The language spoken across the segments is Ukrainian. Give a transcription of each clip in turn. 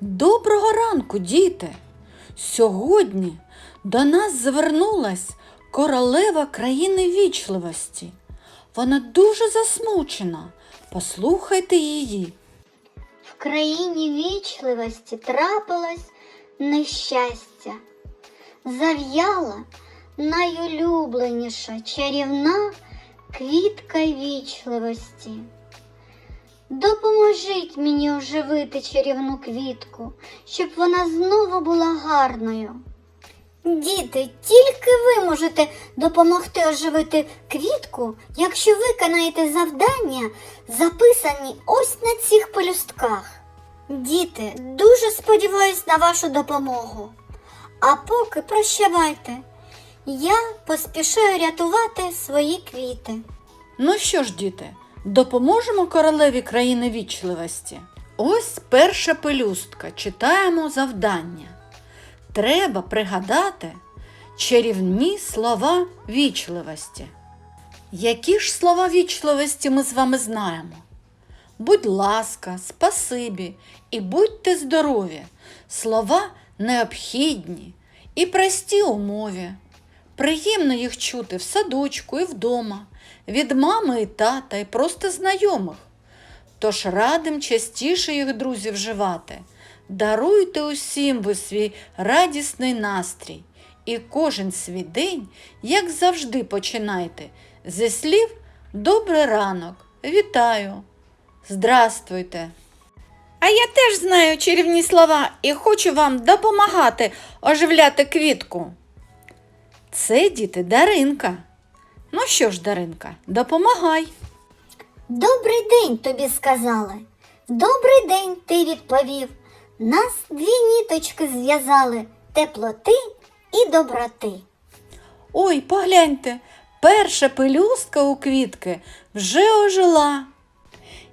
Доброго ранку, діти! Сьогодні до нас звернулась королева країни вічливості. Вона дуже засмучена. Послухайте її. В країні вічливості трапилось нещастя. Зав'яла найулюбленіша чарівна квітка вічливості. Допоможіть мені оживити чарівну квітку, щоб вона знову була гарною. Діти, тільки ви можете допомогти оживити квітку, якщо виконаєте завдання, записані ось на цих пелюстках. Діти, дуже сподіваюсь на вашу допомогу. А поки прощавайте. Я поспішаю рятувати свої квіти. Ну що ж, діти, допоможемо королеві країни вічливості. Ось перша пелюстка. Читаємо завдання. Треба пригадати чарівні слова вічливості. Які ж слова вічливості ми з вами знаємо? Будь ласка, спасибі і будьте здорові. Слова необхідні і прості у мові. Приємно їх чути в садочку і вдома, від мами і тата, і просто знайомих. Тож радим частіше їх друзів вживати. Даруйте усім ви свій радісний настрій. І кожен свій день, як завжди, починайте зі слів Добрий ранок, вітаю, здрастуйте. А я теж знаю чарівні слова і хочу вам допомагати оживляти квітку. Це діти Даринка. Ну що ж, Даринка, допомагай. Добрий день тобі сказали. Добрий день ти відповів. Нас дві ніточки зв'язали теплоти і доброти. Ой, погляньте, перша пелюстка у квітки вже ожила.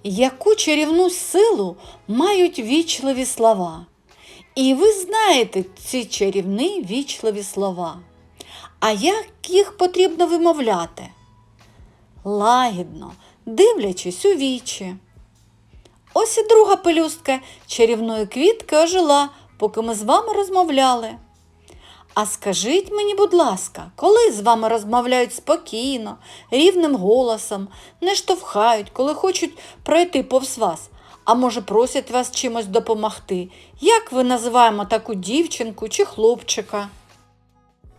Яку чарівну силу мають вічливі слова. І ви знаєте ці чарівні вічливі слова. А як їх потрібно вимовляти? Лагідно, дивлячись у вічі. Ось і друга пелюстка чарівної квітки ожила, поки ми з вами розмовляли. А скажіть мені, будь ласка, коли з вами розмовляють спокійно, рівним голосом, не штовхають, коли хочуть пройти повз вас, а може просять вас чимось допомогти? Як ви називаємо таку дівчинку чи хлопчика?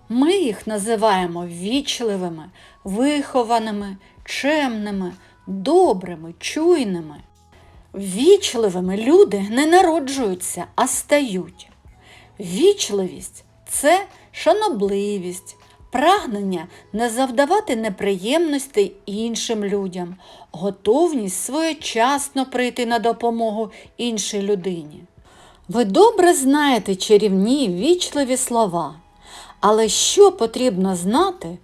Ми їх називаємо вічливими, вихованими, чемними, добрими, чуйними. Вічливими люди не народжуються, а стають. Вічливість це шанобливість, прагнення не завдавати неприємностей іншим людям, готовність своєчасно прийти на допомогу іншій людині. Ви добре знаєте чарівні вічливі слова, але що потрібно знати,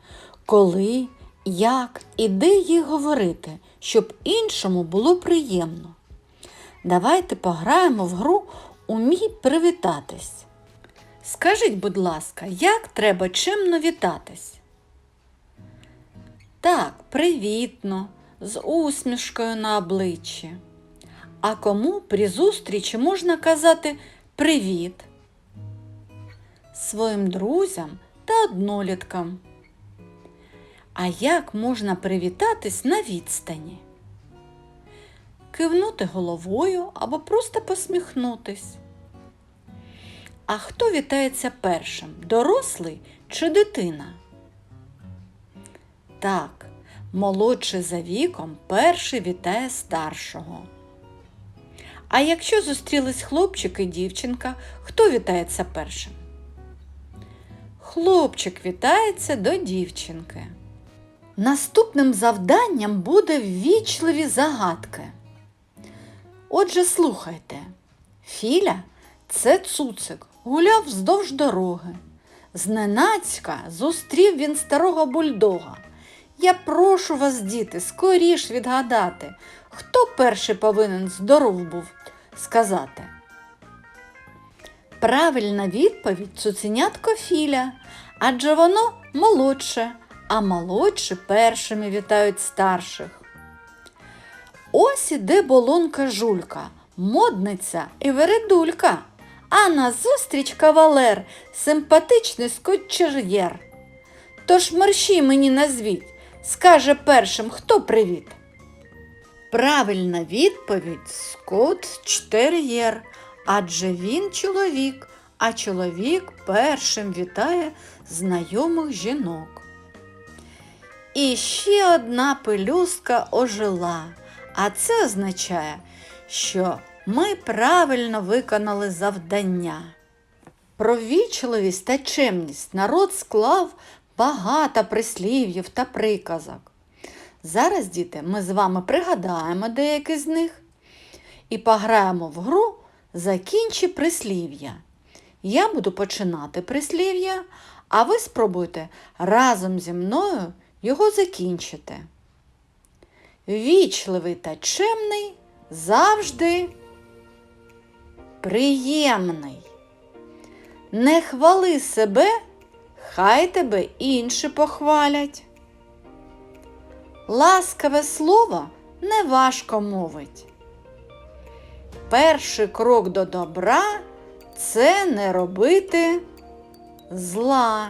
коли, як і де їх говорити, щоб іншому було приємно? Давайте пограємо в гру Умій привітатись. Скажіть, будь ласка, як треба чимно вітатись? Так, привітно, з усмішкою на обличчі. А кому при зустрічі можна казати привіт? Своїм друзям та одноліткам. А як можна привітатись на відстані? Кивнути головою або просто посміхнутись. А хто вітається першим? Дорослий чи дитина? Так, молодший за віком перший вітає старшого. А якщо зустрілись хлопчик і дівчинка, хто вітається першим? Хлопчик вітається до дівчинки. Наступним завданням буде ввічливі загадки. Отже, слухайте, Філя це цуцик, гуляв вздовж дороги. Зненацька зустрів він старого бульдога. Я прошу вас, діти, скоріш відгадати, хто перший повинен здоров був сказати. Правильна відповідь цуценятко Філя, адже воно молодше, а молодші першими вітають старших. Ось іде болонка жулька, модниця і вередулька. а назустріч кавалер, симпатичний скотчер'єр. Тож мерщій мені назвіть, скаже першим, хто привіт. Правильна відповідь скотч-тер'єр, адже він чоловік, а чоловік першим вітає знайомих жінок. І ще одна пелюстка ожила, а це означає, що ми правильно виконали завдання. Про вічливість та чемність народ склав багато прислів'їв та приказок. Зараз, діти, ми з вами пригадаємо деякі з них і пограємо в гру Закінчи прислів'я. Я буду починати прислів'я, а ви спробуйте разом зі мною його закінчити. Вічливий та чемний завжди приємний. Не хвали себе, хай тебе інші похвалять. Ласкаве слово не важко мовить. Перший крок до добра це не робити зла.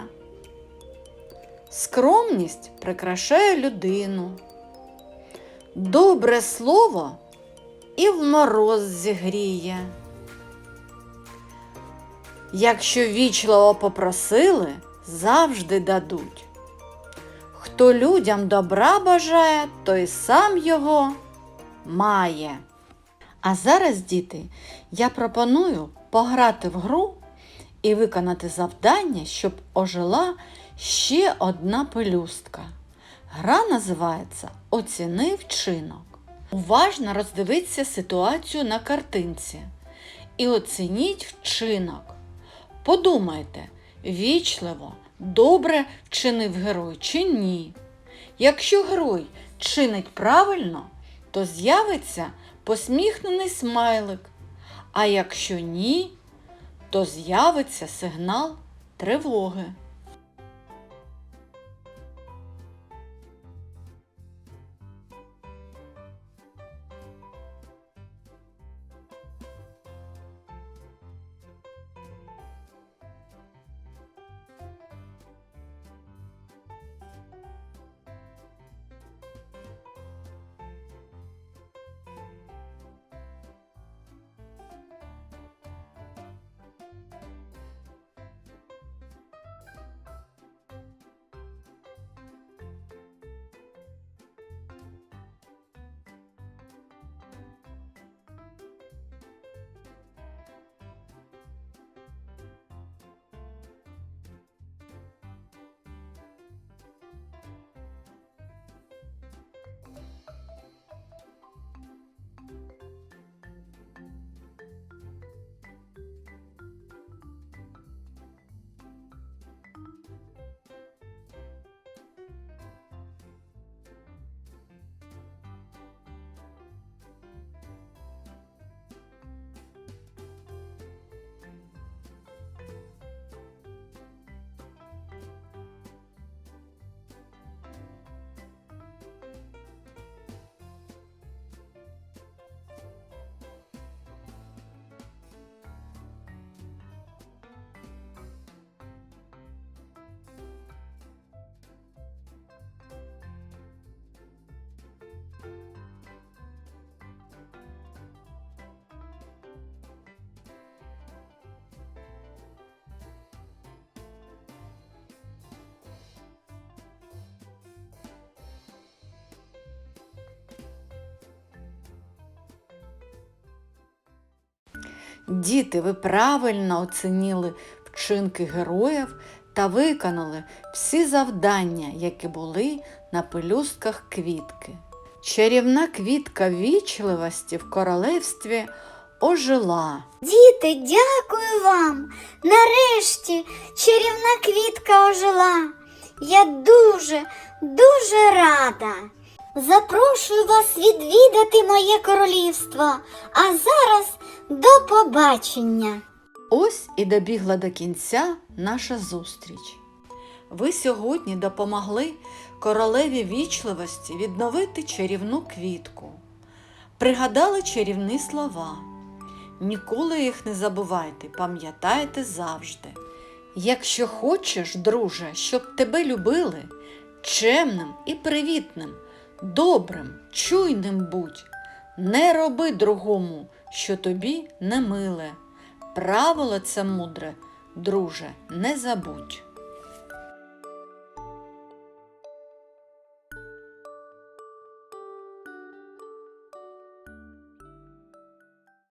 Скромність прикрашає людину. Добре слово і в мороз зігріє. Якщо вічливо попросили, завжди дадуть. Хто людям добра бажає, той сам його має. А зараз, діти, я пропоную пограти в гру і виконати завдання, щоб ожила ще одна пелюстка. Гра називається Оціни вчинок. Уважно роздивіться ситуацію на картинці і оцініть вчинок. Подумайте, вічливо, добре вчинив герой чи ні. Якщо герой чинить правильно, то з'явиться посміхнений смайлик, а якщо ні, то з'явиться сигнал тривоги. Діти, ви правильно оцінили вчинки героїв та виконали всі завдання, які були на пелюстках квітки. Чарівна квітка вічливості в королевстві ожила. Діти, дякую вам. Нарешті чарівна квітка ожила. Я дуже, дуже рада. Запрошую вас відвідати моє королівство. А зараз до побачення. Ось і добігла до кінця наша зустріч. Ви сьогодні допомогли королеві вічливості відновити чарівну квітку, пригадали чарівні слова. Ніколи їх не забувайте, пам'ятайте завжди. Якщо хочеш, друже, щоб тебе любили, чемним і привітним, добрим, чуйним будь, не роби другому, що тобі не миле. Правило це мудре, друже, не забудь.